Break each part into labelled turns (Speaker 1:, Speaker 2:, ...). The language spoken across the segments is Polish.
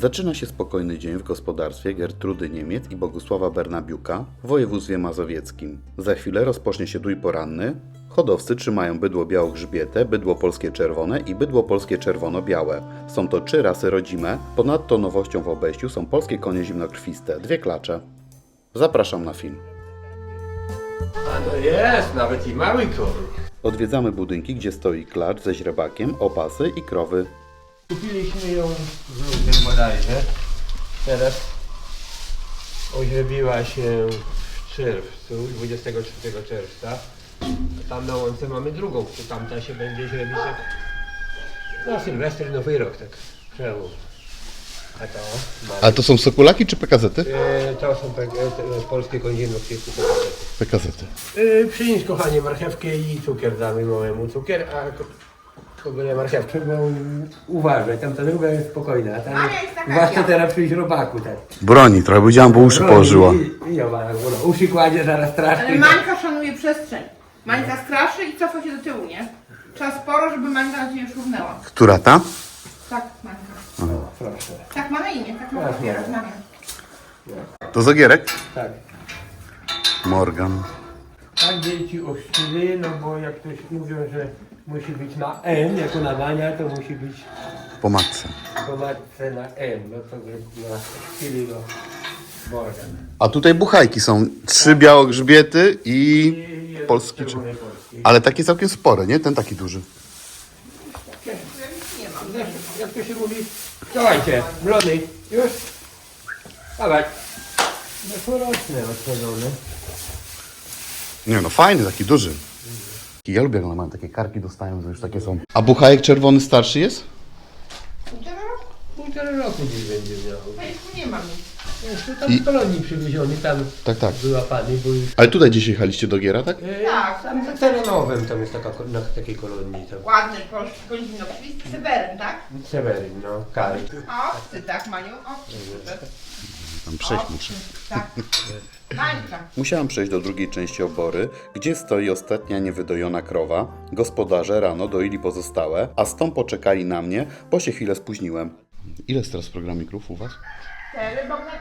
Speaker 1: Zaczyna się spokojny dzień w gospodarstwie Gertrudy Niemiec i Bogusława Bernabiuka w województwie mazowieckim. Za chwilę rozpocznie się dój poranny. Hodowcy trzymają bydło białogrzbiete, bydło polskie czerwone i bydło polskie czerwono-białe. Są to trzy rasy rodzime. Ponadto nowością w obejściu są polskie konie zimnokrwiste, dwie klacze. Zapraszam na film.
Speaker 2: A no jest, nawet i mały koń.
Speaker 1: Odwiedzamy budynki, gdzie stoi klacz ze źrebakiem, opasy i krowy.
Speaker 2: Kupiliśmy ją w lutym bodajże. Teraz oźrebiła się w czerwcu, 23 czerwca. A tam na łące mamy drugą, to tamta się będzie źrebić jak na Sylwester, Nowy Rok, tak przełom. A to mamy.
Speaker 1: Ale to są sokulaki czy PKZ-y?
Speaker 2: E, to są tak, e, te, polskie kończyny w kilku
Speaker 1: PKZ-y.
Speaker 2: Yy, przynieś kochanie marchewkę i cukier damy małemu cukier, a ko- kogo marchewkę, bo uważaj, tam ta druga jest spokojna, a tam
Speaker 3: Ale jest taka
Speaker 2: zwłaszcza
Speaker 3: biała.
Speaker 2: teraz przyjść robaku tak.
Speaker 1: Broni, trochę powiedziałam, bo uszy położyła.
Speaker 2: I, i ona uszy kładzie zaraz strasznie.
Speaker 3: Ale Mańka szanuje przestrzeń. Mańka straszy i cofa się do tyłu, nie? Trzeba sporo, żeby Mańka na ciebie szurnęła.
Speaker 1: Która ta?
Speaker 3: Tak, Mańka.
Speaker 2: O, proszę.
Speaker 3: Tak ma na imię, tak ma na imię, rozmawiam.
Speaker 1: To Zagierek?
Speaker 2: Tak.
Speaker 1: Morgan.
Speaker 2: Tak dzieci ochrzcili, no bo jak ktoś mówią, że musi być na N, jako nadania, to musi być
Speaker 1: Po matce.
Speaker 2: po matce na N, no to na chwili go Morgan.
Speaker 1: A tutaj buchajki są. Trzy białogrzbiety i polski. Czy...
Speaker 2: czerwony polski.
Speaker 1: Ale takie całkiem spore, nie? Ten taki duży.
Speaker 2: Wiesz, jak to się mówi, dawajcie, młody, już, dawaj. Zeszłoroczne odchodzone.
Speaker 1: Nie no, fajny, taki duży. Ja lubię, jak one mają takie karki, dostają, że już takie są. A buchajek czerwony starszy jest?
Speaker 3: Półtora roku?
Speaker 2: Półtora roku gdzieś będzie miał.
Speaker 3: Nie mam.
Speaker 2: Jeszcze tam
Speaker 1: I-
Speaker 2: z kolonii przywieziony, tam
Speaker 1: Tak, tak.
Speaker 2: wyłapany, bo już...
Speaker 1: Ale tutaj dzisiaj jechaliście do Giera, tak?
Speaker 2: E,
Speaker 3: Tak.
Speaker 2: Tam za terenowym tam jest taka, ko- na takiej kolonii, tam.
Speaker 3: Ładny polski zimnokrwisty, Seweryn, tak?
Speaker 2: Seweryn, no, Kary.
Speaker 3: A owcy, tak, Maniu? Owcy, super.
Speaker 1: Tam przejść muszę.
Speaker 3: Tak. Mańka.
Speaker 1: Musiałam przejść do drugiej części obory, gdzie stoi ostatnia niewydojona krowa. Gospodarze rano doili pozostałe, a z tą poczekali na mnie, bo się chwilę spóźniłem. Ile jest teraz w programie krów u was?
Speaker 3: Cztery, Bogdan.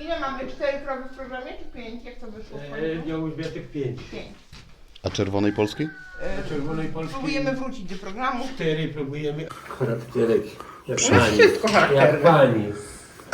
Speaker 3: Ile mamy? Cztery krowy w programie, czy pięć? Jak to wyszło? w
Speaker 2: E,
Speaker 3: końcu?
Speaker 2: Miał już białych pięć.
Speaker 3: Pięć.
Speaker 1: A czerwonej polskiej?
Speaker 2: Czerwonej Polski
Speaker 3: Próbujemy wrócić do programu.
Speaker 2: cztery próbujemy. Charakterek. Jak
Speaker 3: Wszystko
Speaker 2: Jak
Speaker 3: charakterne.
Speaker 2: pani.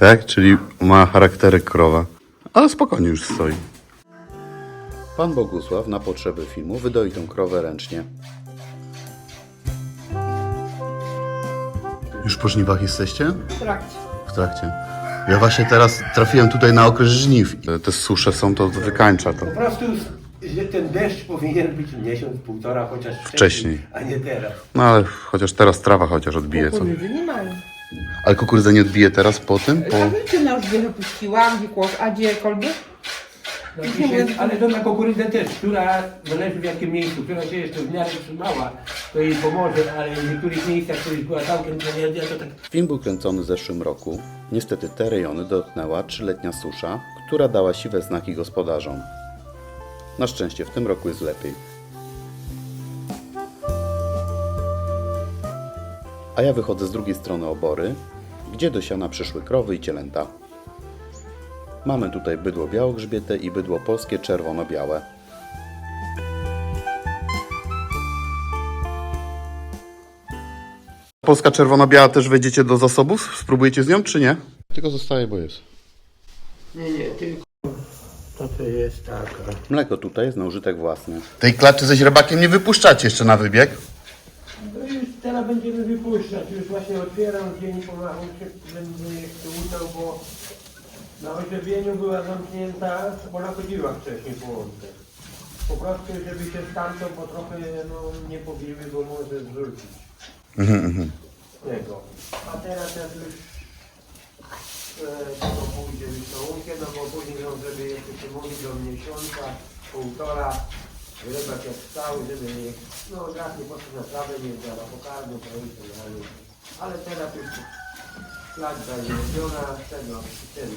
Speaker 1: Tak, czyli ma charakterek krowa. Ale spokojnie już stoi. Pan Bogusław na potrzeby filmu wydoi tą krowę ręcznie. Już po żniwach jesteście?
Speaker 3: W trakcie.
Speaker 1: W trakcie. Ja właśnie teraz trafiłem tutaj na okres żniw. Te susze są, to wykańcza to.
Speaker 2: Po prostu że ten deszcz powinien być miesiąc, półtora, chociaż
Speaker 1: Wcześniej.
Speaker 2: a nie teraz.
Speaker 1: No ale chociaż teraz trawa chociaż odbije co.
Speaker 3: Kukurydzy nie mają.
Speaker 1: Ale kukurydza nie odbije teraz po tym? Po...
Speaker 3: Tabliczyna już gdzie wypuściła, gdzie kłos, a gdziekolwiek?
Speaker 2: No, dzisiaj, ale to na kukurydzę też, która zależy w jakim miejscu, która się jeszcze w miarę trzymała, to jej pomoże, ale w niektórych miejscach, w których była całkiem tragedia, to tak
Speaker 1: Film był kręcony w zeszłym roku. Niestety te rejony dotknęła trzyletnia susza, która dała siwe znaki gospodarzom. Na szczęście w tym roku jest lepiej. A ja wychodzę z drugiej strony obory, gdzie do siana przyszły krowy i cielęta. Mamy tutaj bydło białogrzbiete i bydło polskie czerwono-białe. Polska czerwono-biała też wejdziecie do zasobów? Spróbujecie z nią, czy nie? Tylko zostaje, bo jest.
Speaker 2: Nie, nie, tylko to to jest taka.
Speaker 1: Mleko tutaj jest na użytek własny. Tej klaczy ze źrebakiem nie wypuszczacie jeszcze na wybieg?
Speaker 2: Teraz będziemy wypuszczać, już właśnie otwieram dzień pomału, się będę jeszcze udał, bo na ożywieniu była zamknięta, bo ona chodziła wcześniej po łące. Po prostu, żeby się stamtąd, bo trochę no, nie pobiły, bo może zrzucić tego. A teraz jak już e, to pójdzie już na łąkę, no bo później, no, żeby jeszcze się mówić do miesiąca, półtora, stał, żeby no raz nie poszedł na trawę, nie wzięła pokarmu, to i tak dalej. Ale teraz już tego, ten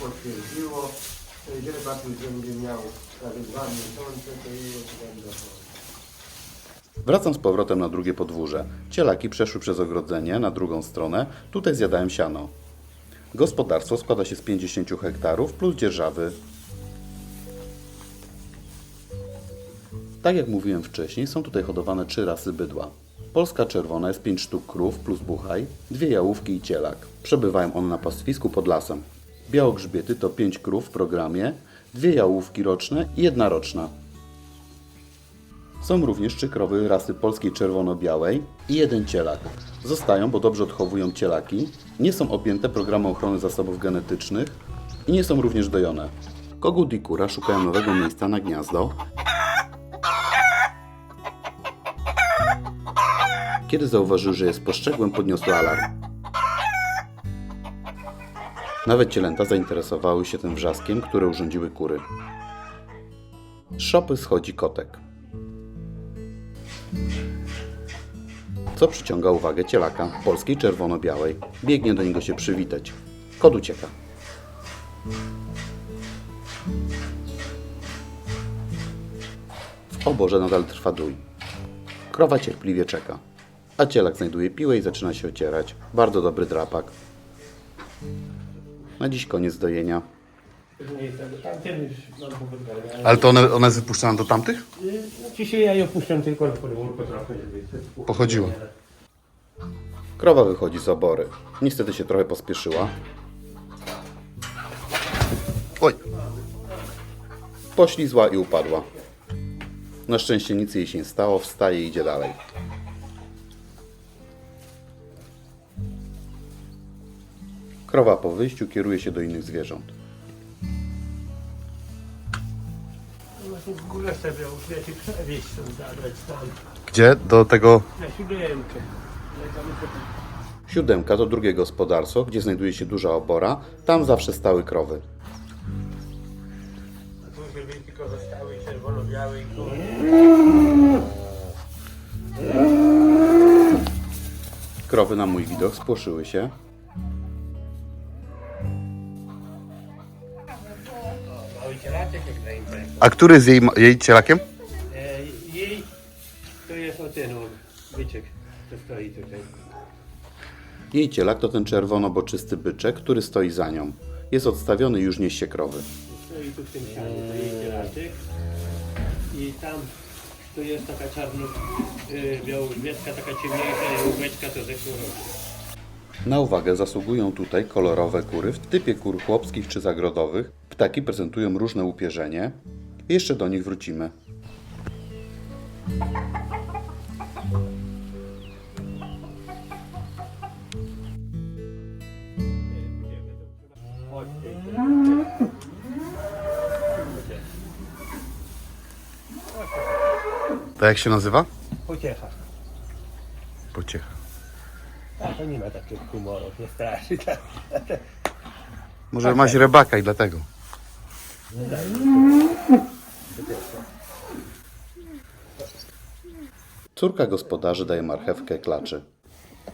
Speaker 2: potwierdziło, rybak już będzie miał prawie dwa miesiące, to już będą.
Speaker 1: Wracam z powrotem na drugie podwórze. Cielaki przeszły przez ogrodzenie na drugą stronę, tutaj zjadają siano. Gospodarstwo składa się z 50 hektarów plus dzierżawy. Tak jak mówiłem wcześniej, są tutaj hodowane trzy rasy bydła. Polska czerwona jest 5 sztuk krów plus buchaj, dwie jałówki i cielak. Przebywają one na pastwisku pod lasem. Białogrzbiety to 5 krów w programie, dwie jałówki roczne i jedna roczna. Są również trzy krowy rasy polskiej czerwono-białej i jeden cielak. Zostają, bo dobrze odchowują cielaki, nie są objęte programem ochrony zasobów genetycznych i nie są również dojone. Kogut i kura szukają nowego miejsca na gniazdo. Kiedy zauważył, że jest postrzegłem, podniosły alarm. Nawet cielęta zainteresowały się tym wrzaskiem, które urządziły kury. Z szopy schodzi kotek. co przyciąga uwagę cielaka polskiej czerwono-białej. Biegnie do niego się przywitać. Kot ucieka. W oborze nadal trwa dój. Krowa cierpliwie czeka. A cielak znajduje piłę i zaczyna się ocierać. Bardzo dobry drapak. Na dziś koniec dojenia. Ale to one, one jest wypuszczane do tamtych?
Speaker 4: Dzisiaj ja je opuszczam tylko na podwórko trochę, żeby...
Speaker 1: Pochodziło. Krowa wychodzi z obory. Niestety się trochę pospieszyła. Oj! Poślizła i upadła. Na szczęście nic jej się nie stało, wstaje i idzie dalej. Krowa po wyjściu kieruje się do innych zwierząt.
Speaker 4: W górę sobie przewieźć zabrać tam.
Speaker 1: Gdzie? Do tego
Speaker 4: Na siódemkę.
Speaker 1: Siódemka to drugie gospodarstwo, gdzie znajduje się duża obora. Tam zawsze stały krowy.
Speaker 4: Czerwono-białe i tu.
Speaker 1: Krowy na mój widok spłoszyły się. A który z jej, jej cielakiem?
Speaker 4: E, jej to jest o ten byczek, co stoi tutaj.
Speaker 1: Jej cielak to ten czerwono-boczysty byczek, który stoi za nią. Jest odstawiony i już niesie krowy.
Speaker 4: Stoi tu w tym sianie, to jej cielaczek. I tam to jest taka czarno białogrzbietka, taka ciemniejsza jałóweczka, to ze roku.
Speaker 1: Na uwagę zasługują tutaj kolorowe kury w typie kur chłopskich czy zagrodowych. Ptaki prezentują różne upierzenie. Jeszcze do nich wrócimy. To jak się nazywa?
Speaker 4: Pociecha.
Speaker 1: Pociecha.
Speaker 4: A to nie ma takich humorów, nie straszy.
Speaker 1: Może masz rybaka i dlatego. Córka gospodarzy daje marchewkę klaczy.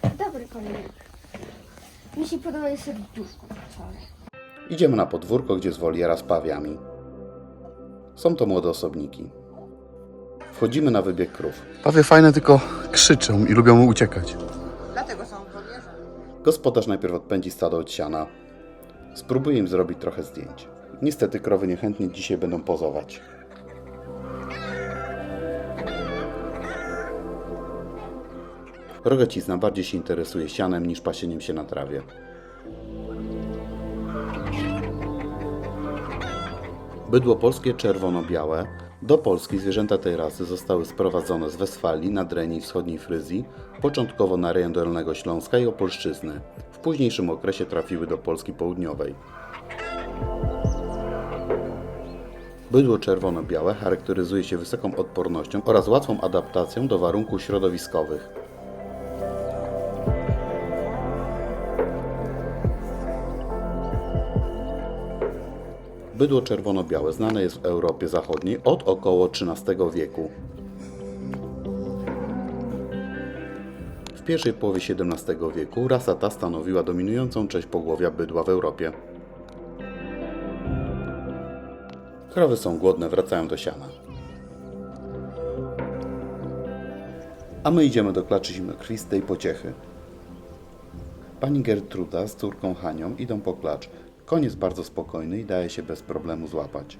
Speaker 5: Dobry konik. Mi się podoba jest serduszko wczoraj.
Speaker 1: Idziemy na podwórko, gdzie jest woliera z pawiami. Są to młode osobniki. Wchodzimy na wybieg krów.
Speaker 6: Pawie fajne, tylko krzyczą i lubią uciekać.
Speaker 3: Dlatego są żołnierze.
Speaker 1: Gospodarz najpierw odpędzi stado od siana. Spróbuję im zrobić trochę zdjęć. Niestety krowy niechętnie dzisiaj będą pozować. Rogacizna bardziej się interesuje sianem niż pasieniem się na trawie. Bydło polskie czerwono-białe. Do Polski zwierzęta tej rasy zostały sprowadzone z Westfalii, Nadrenii i wschodniej Fryzji, początkowo na rejon Dolnego Śląska i Opolszczyzny. W późniejszym okresie trafiły do Polski Południowej. Bydło czerwono-białe charakteryzuje się wysoką odpornością oraz łatwą adaptacją do warunków środowiskowych. Bydło czerwono-białe znane jest w Europie Zachodniej od około XIII wieku. W pierwszej połowie XVII wieku rasa ta stanowiła dominującą część pogłowia bydła w Europie. Krowy są głodne, wracają do siana. A my idziemy do klaczy zimnokrwistej pociechy. Pani Gertruda z córką Hanią idą po klacz. Koń jest bardzo spokojny i daje się bez problemu złapać.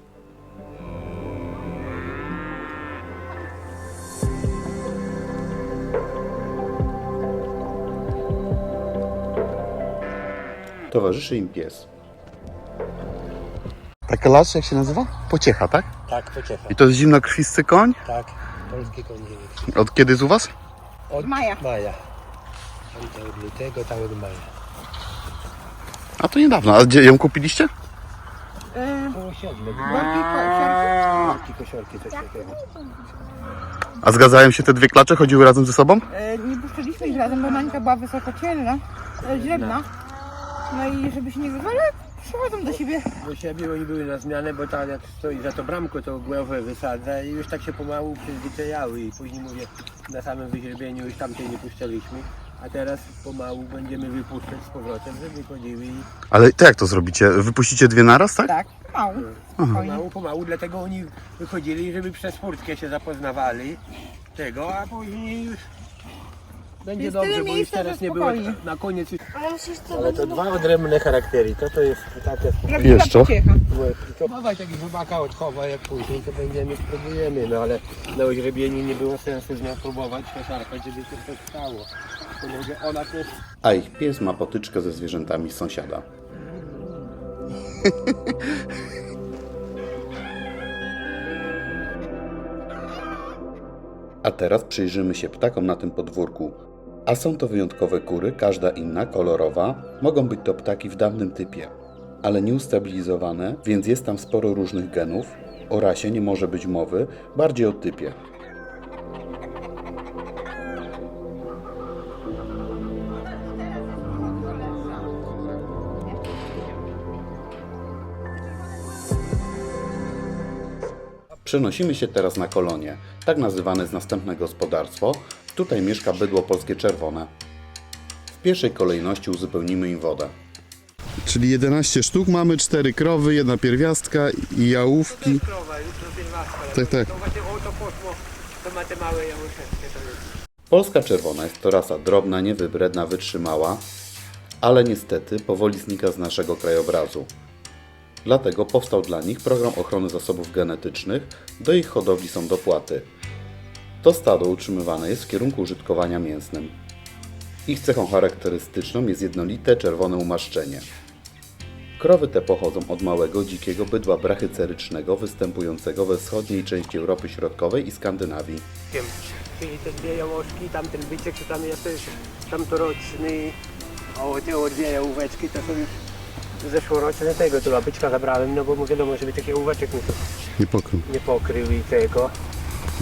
Speaker 1: Towarzyszy im pies.
Speaker 6: Ta klacz jak się nazywa? Pociecha, tak?
Speaker 2: Tak, pociecha.
Speaker 6: I to jest zimnokrwisty koń?
Speaker 2: Tak, polski koń.
Speaker 6: Od kiedy jest u was?
Speaker 2: Od
Speaker 3: Maja.
Speaker 2: Maja. Od lutego, tam od maja.
Speaker 6: A to niedawno. A gdzie ją kupiliście?
Speaker 2: Koło kosiorki, coś takiego.
Speaker 6: A zgadzają się te dwie klacze? Chodziły razem ze sobą?
Speaker 3: E, Nie puszczaliśmy ich razem, bo Mańka była wysokocielna, e, źrebna. No i żeby się nie wywali, przychodzą do siebie.
Speaker 2: Do siebie oni były na zmianę, bo tam jak stoi za to bramko, to głowę wysadza i już tak się pomału przyzwyczajały i później mówię, na samym wyźrebieniu już tamtej nie puszczaliśmy. A teraz pomału będziemy wypuszczać z powrotem, żeby chodziły i
Speaker 6: Ale to jak to zrobicie? Wypuścicie dwie naraz, tak?
Speaker 3: Tak, mało. Spokojnie.
Speaker 2: pomału, pomału, dlatego oni wychodzili, żeby przez furtkę się zapoznawali tego, a później już będzie
Speaker 3: Jest
Speaker 2: dobrze, bo już
Speaker 3: miejsca,
Speaker 2: teraz
Speaker 3: że
Speaker 2: nie było
Speaker 3: spokojnie.
Speaker 2: na koniec już
Speaker 5: Ale
Speaker 2: to dwa odrębne charaktery. To to jest takie
Speaker 3: Prawdziwa
Speaker 6: Jeszcze?
Speaker 3: pociecha.
Speaker 2: Dawaj taki chłopaka odchowa jak później, to będziemy spróbujemy, no ale na oźrebieniu nie było sensu z nią próbować poszarpać, żeby się coś stało.
Speaker 1: A ich pies ma potyczkę ze zwierzętami sąsiada. A teraz przyjrzymy się ptakom na tym podwórku. A są to wyjątkowe kury, każda inna, kolorowa. Mogą być to ptaki w dawnym typie, ale nieustabilizowane, więc jest tam sporo różnych genów. O rasie nie może być mowy, bardziej o typie. Przenosimy się teraz na kolonie, tak nazywane jest następne gospodarstwo. Tutaj mieszka bydło polskie czerwone. W pierwszej kolejności uzupełnimy im wodę.
Speaker 6: Czyli 11 sztuk mamy, 4 krowy, jedna pierwiastka i jałówki. Tak, tak.
Speaker 1: Polska czerwona jest to rasa drobna, niewybredna, wytrzymała, ale niestety powoli znika z naszego krajobrazu. Dlatego powstał dla nich program ochrony zasobów genetycznych, do ich hodowli są dopłaty. To stado utrzymywane jest w kierunku użytkowania mięsnym. Ich cechą charakterystyczną jest jednolite czerwone umaszczenie. Krowy te pochodzą od małego, dzikiego bydła brachycerycznego występującego we wschodniej części Europy Środkowej i Skandynawii.
Speaker 2: Czyli te dwie jałoszki, tamten byczek, to tam jest też tamtoroczny, a te dwie jałóweczki to są już zeszłoroczne tego, to byczka zabrałem, no bo mu wiadomo, żeby taki jałóweczek mi to
Speaker 6: Nie pokrył.
Speaker 2: nie pokrył i tego.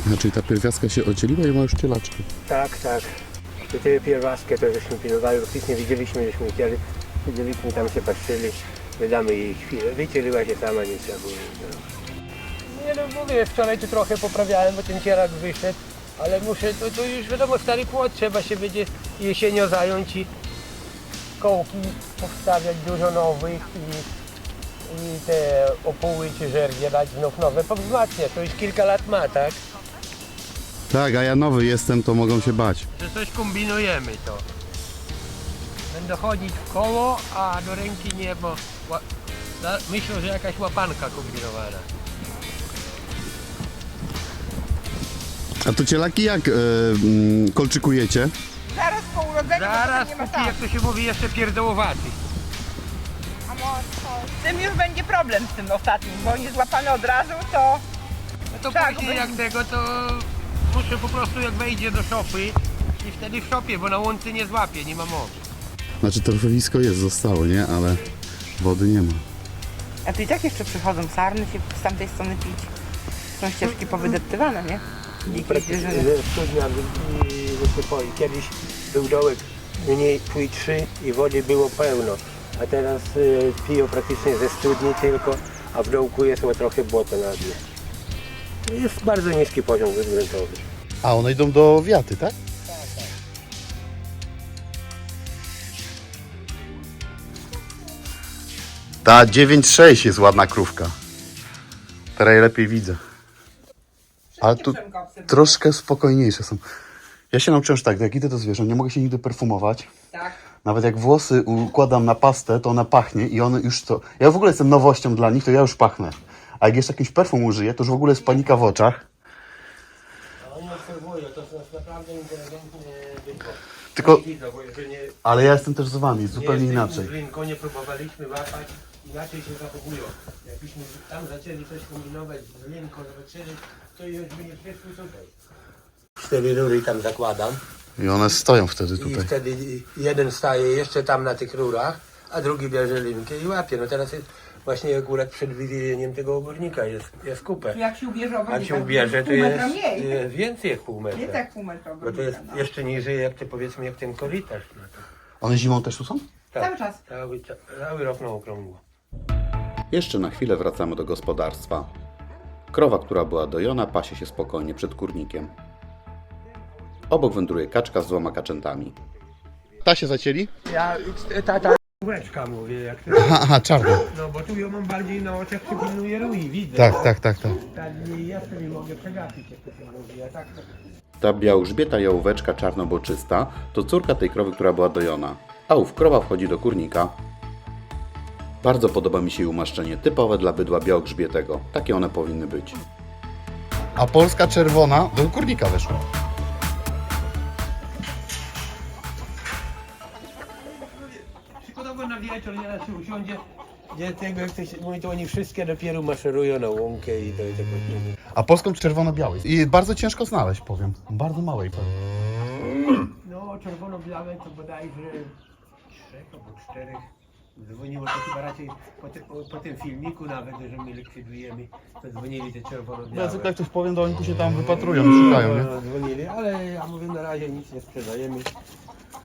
Speaker 6: Znaczy ta pierwiastka się oddzieliła i ma już cielaczki.
Speaker 2: Tak, tak. I te pierwaskie to żeśmy pilnowali, bo wcześniej widzieliśmy, żeśmy chcieli, widzieliśmy tam się patrzyli, wydamy jej chwilę, wycieliła się sama, nie trzeba było nic. Nie no mówię, wczoraj tu trochę poprawiałem, bo ten cierak wyszedł, ale muszę, to, to już wiadomo, stary płot, trzeba się będzie jesienią zająć i kołki powstawiać dużo nowych i, i te opuły czy żerwie dać znów nowe, powzmacniać, to już kilka lat ma, tak?
Speaker 6: Tak, a ja nowy jestem, to mogą się bać.
Speaker 2: że coś kombinujemy to. Będę chodzić w koło, a do ręki nie, bo ła- za- myślę, że jakaś łapanka kombinowana.
Speaker 6: A to cielaki jak e, mm, kolczykujecie?
Speaker 3: Po urodzeniu
Speaker 2: Zaraz,
Speaker 3: to nie ma
Speaker 2: póki
Speaker 3: tak.
Speaker 2: jak to się mówi, jeszcze pierdołowaty.
Speaker 3: Z tym już będzie problem z tym ostatnim, bo nie złapany od razu, to
Speaker 2: No to
Speaker 3: Tak,
Speaker 2: później
Speaker 3: bo-
Speaker 2: jak tego, to muszę po prostu jak wejdzie do szopy i wtedy w szopie, bo na łące nie złapie, nie ma mowy.
Speaker 6: Znaczy torfowisko jest, zostało, nie? Ale wody nie ma.
Speaker 3: A tu i tak jeszcze przychodzą sarny się z tamtej strony pić. Są ścieżki powydeptywane, nie? Dzikie zwierzyny.
Speaker 2: Studnia i wysypoi. Kiedyś był dołek mniej pój trzy i wody było pełno, a teraz y, piją praktycznie ze studni tylko, a w dołku jest o trochę błoto na dnie. Jest bardzo niski poziom względowy.
Speaker 6: A one idą do wiaty, tak? Ta 9,6 jest ładna krówka. Teraz je lepiej widzę. Ale tu troszkę spokojniejsze są. Ja się nauczyłem, że tak, jak idę do zwierząt, nie mogę się nigdy perfumować.
Speaker 3: Tak.
Speaker 6: Nawet jak włosy układam na pastę, to ona pachnie i one już to... Ja w ogóle jestem nowością dla nich, to ja już pachnę. A jak jeszcze jakiś perfum użyję, to już w ogóle jest panika w oczach.
Speaker 2: Oni obserwują, to jest naprawdę.
Speaker 6: Tylko- Ale ja jestem też z wami, zupełnie
Speaker 2: nie
Speaker 6: inaczej.
Speaker 2: W Lincolnie próbowaliśmy łapać, inaczej się zachowują. Jakbyśmy tam zaczęli coś kombinować z Lincoln, zobaczyli, to już by nie przyszły tutaj. Cztery rury tam zakładam
Speaker 6: I one stoją wtedy
Speaker 2: i
Speaker 6: tutaj.
Speaker 2: wtedy jeden staje jeszcze tam na tych rurach, a drugi bierze linkę i łapie. No teraz jest właśnie akurat przed wywiezieniem tego ogórnika jest, jest kupę.
Speaker 3: Jak się ubierze
Speaker 2: Jak
Speaker 3: ogólnie,
Speaker 2: się ubierze, to
Speaker 3: pół metra
Speaker 2: jest,
Speaker 3: mniej.
Speaker 2: jest więcej jak pół metra.
Speaker 3: Nie tak pół metra
Speaker 2: Bo to jest
Speaker 3: no.
Speaker 2: jeszcze niżej jak te powiedzmy jak ten korytarz. No to,
Speaker 6: One zimą też tu są?
Speaker 2: tak,
Speaker 3: Cały czas.
Speaker 2: Cały, ca- cały rok na okrągło.
Speaker 1: Jeszcze na chwilę wracamy do gospodarstwa. Krowa, która była dojona, pasie się spokojnie przed kurnikiem. Obok wędruje kaczka z dwoma kaczętami.
Speaker 6: Ta się zacięli?
Speaker 2: Ja, ta, ta łeczka mówię, jak to,
Speaker 6: Aha, aha czarna.
Speaker 2: no bo tu ją mam bardziej na oczach, przypilnuję rui, widzę.
Speaker 6: Tak, tak, tak, tak.
Speaker 2: Tak, nie, ja sobie mogę przegapić, jak to się mówi, a tak to...
Speaker 1: Ta białogrzbieta jałóweczka czarnoboczysta to córka tej krowy, która była dojona. A ów krowa wchodzi do kurnika. Bardzo podoba mi się jej umaszczenie, typowe dla bydła białogrzbietego. Takie one powinny być.
Speaker 6: A polska czerwona do kurnika weszła.
Speaker 2: Przykładowo na wieczór nieraz się usiądzie, gdzie tego, jak to się mówi, to oni wszystkie dopiero maszerują na łąkę i do tego...
Speaker 6: A polską czerwono-białej. I bardzo ciężko znaleźć, powiem. Bardzo małej pewnie.
Speaker 2: No, czerwono-białe to bodajże trzech albo czterech. Dzwoniło to chyba raczej po, ty, po, po tym filmiku nawet, że my likwidujemy, to dzwonili te czerwono-białe.
Speaker 6: No, jak ktoś powiem, to oni tu się tam wypatrują, szukają, nie?
Speaker 2: No, dzwonili, ale ja mówię na razie nic nie sprzedajemy.